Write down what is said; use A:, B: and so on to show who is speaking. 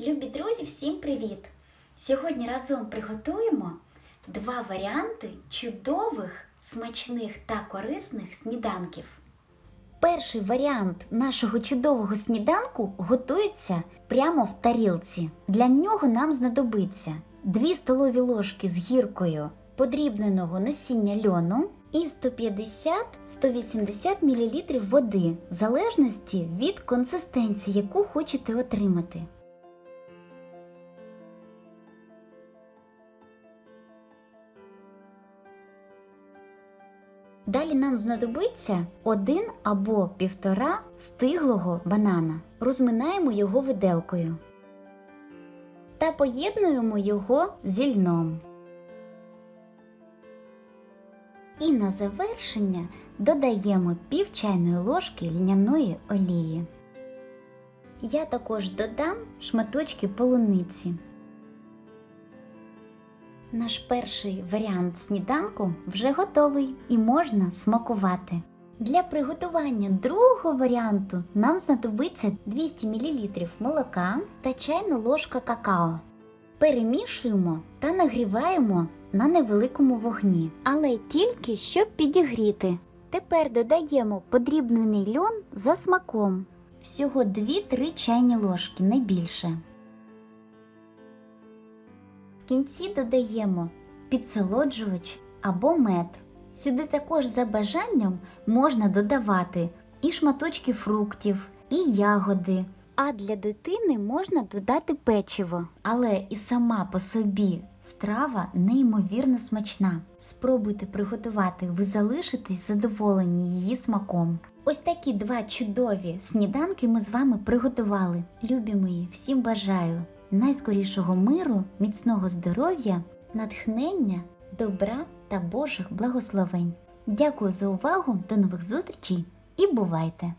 A: Любі друзі, всім привіт! Сьогодні разом приготуємо два варіанти чудових, смачних та корисних сніданків. Перший варіант нашого чудового сніданку готується прямо в тарілці. Для нього нам знадобиться 2 столові ложки з гіркою подрібненого насіння льону і 150-180 мл води, в залежності від консистенції, яку хочете отримати. Далі нам знадобиться один або півтора стиглого банана. Розминаємо його виделкою та поєднуємо його зі льном. І на завершення додаємо пів чайної ложки льняної олії. Я також додам шматочки полуниці. Наш перший варіант сніданку вже готовий і можна смакувати. Для приготування другого варіанту нам знадобиться 200 мл молока та чайна ложка какао. Перемішуємо та нагріваємо на невеликому вогні, але тільки щоб підігріти. Тепер додаємо подрібнений льон за смаком. Всього 2-3 чайні ложки, не більше. В кінці додаємо підсолоджувач або мед. Сюди також за бажанням можна додавати і шматочки фруктів, і ягоди. А для дитини можна додати печиво. Але і сама по собі страва неймовірно смачна. Спробуйте приготувати, ви залишитесь задоволені її смаком. Ось такі два чудові сніданки ми з вами приготували. Любі мої, всім бажаю найскорішого миру, міцного здоров'я, натхнення, добра та Божих благословень. Дякую за увагу, до нових зустрічей і бувайте!